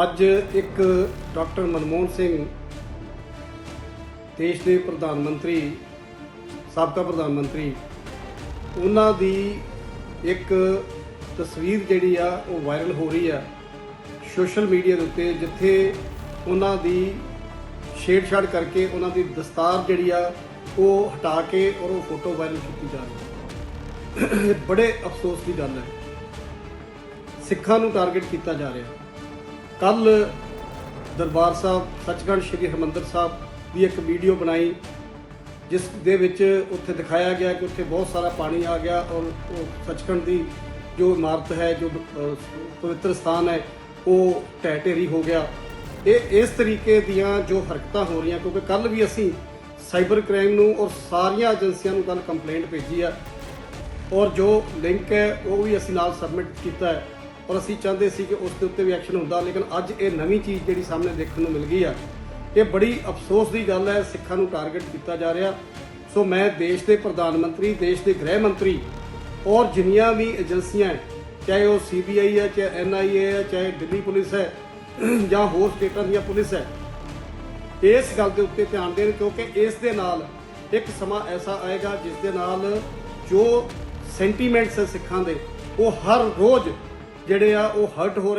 ਅੱਜ ਇੱਕ ਡਾਕਟਰ ਮਨਮੋਹਨ ਸਿੰਘ, ਦੇਸ਼ ਦੇ ਪ੍ਰਧਾਨ ਮੰਤਰੀ, ਸਾਬਕਾ ਪ੍ਰਧਾਨ ਮੰਤਰੀ, ਉਹਨਾਂ ਦੀ ਇੱਕ ਤਸਵੀਰ ਜਿਹੜੀ ਆ, ਉਹ ਵਾਇਰਲ ਹੋ ਰਹੀ ਆ ਸੋਸ਼ਲ ਮੀਡੀਆ ਦੇ ਉੱਤੇ, ਜਿੱਥੇ ਉਹਨਾਂ ਦੀ ਛੇੜਛਾੜ ਕਰਕੇ ਉਹਨਾਂ ਦੀ ਦਸਤਾਰ ਜਿਹੜੀ ਆ, ਉਹ ਹਟਾ ਕੇ ਔਰ ਉਹ ਫੋਟੋ ਵਾਇਰਲ ਕੀਤੀ ਜਾ ਰਹੀ ਹੈ। ਬੜੇ ਅਫਸੋਸ ਦੀ ਗੱਲ ਹੈ। ਸਿੱਖਾਂ ਨੂੰ ਟਾਰਗੇਟ ਕੀਤਾ ਜਾ ਰਿਹਾ। ਕੱਲ ਦਰਬਾਰ ਸਾਹਿਬ, ਸੱਚਖੰਡ ਸ੍ਰੀ ਹਰਿਮੰਦਰ ਸਾਹਿਬ ਦੀ ਇੱਕ ਵੀਡੀਓ ਬਣਾਈ, ਜਿਸ ਦੇ ਵਿੱਚ ਉੱਥੇ ਦਿਖਾਇਆ ਗਿਆ ਕਿ ਉੱਥੇ ਬਹੁਤ ਸਾਰਾ ਪਾਣੀ ਆ ਗਿਆ ਔਰ ਉਹ ਸੱਚਖੰਡ ਦੀ ਜੋ ਇਮਾਰਤ ਹੈ, ਜੋ ਪਵਿੱਤਰ ਸਥਾਨ ਹੈ, ਉਹ ਢਹਿ ਢੇਰੀ ਹੋ ਗਿਆ। ਇਹ ਇਸ ਤਰੀਕੇ ਦੀਆਂ ਜੋ ਹਰਕਤਾਂ ਹੋ ਰਹੀਆਂ, ਕਿਉਂਕਿ ਕੱਲ ਵੀ ਅਸੀਂ ਸਾਈਬਰ ਕ੍ਰਾਈਮ ਨੂੰ ਔਰ ਸਾਰੀਆਂ ਏਜੰਸੀਆਂ ਨੂੰ ਕੱਲ ਕੰਪਲੇਂਟ ਭੇਜੀ ਆ ਔਰ ਜੋ ਲਿੰਕ ਹੈ, ਉਹ ਵੀ ਅਸੀਂ ਨਾਲ ਸਬਮਿਟ ਕੀਤਾ ਹੈ। ਔਰ ਅਸੀਂ ਚਾਹੁੰਦੇ ਸੀ ਕਿ ਉਸ ਦੇ ਉੱਤੇ ਵੀ ਐਕਸ਼ਨ ਹੁੰਦਾ, ਲੇਕਿਨ ਅੱਜ ਇਹ ਨਵੀਂ ਚੀਜ਼ ਜਿਹੜੀ ਸਾਹਮਣੇ ਦੇਖਣ ਨੂੰ ਮਿਲ ਗਈ ਆ, ਇਹ ਬੜੀ ਅਫਸੋਸ ਦੀ ਗੱਲ ਹੈ, ਸਿੱਖਾਂ ਨੂੰ ਟਾਰਗੇਟ ਕੀਤਾ ਜਾ ਰਿਹਾ। ਸੋ ਮੈਂ ਦੇਸ਼ ਦੇ ਪ੍ਰਧਾਨ ਮੰਤਰੀ, ਦੇਸ਼ ਦੇ ਗ੍ਰਹਿ ਮੰਤਰੀ ਔਰ ਜਿੰਨੀਆਂ ਵੀ ਏਜੰਸੀਆਂ ਚਾਹੇ ਉਹ ਸੀਬੀਆਈ ਹੈ, ਚਾਹੇ ਐਨਆਈਏ ਹੈ, ਚਾਹੇ ਦਿੱਲੀ ਪੁਲਿਸ ਹੈ ਜਾਂ ਹੋਰ ਸਟੇਟਾਂ ਦੀਆਂ ਪੁਲਿਸ ਹੈ, ਇਸ ਗੱਲ ਦੇ ਉੱਤੇ ਧਿਆਨ ਦੇਣ ਕਿਉਂਕਿ ਇਸ ਦੇ ਨਾਲ ਇੱਕ ਸਮਾਂ ਐਸਾ ਆਏਗਾ ਜਿਸ ਦੇ ਨਾਲ ਜੋ ਸੈਂਟੀਮੈਂਟਸ ਹੈ ਸਿੱਖਾਂ ਦੇ, ਉਹ ਹਰ ਰੋਜ਼ ਜਿਹੜੇ ਆ ਉਹ ਹਰਟ ਹੋ ਰਹੇ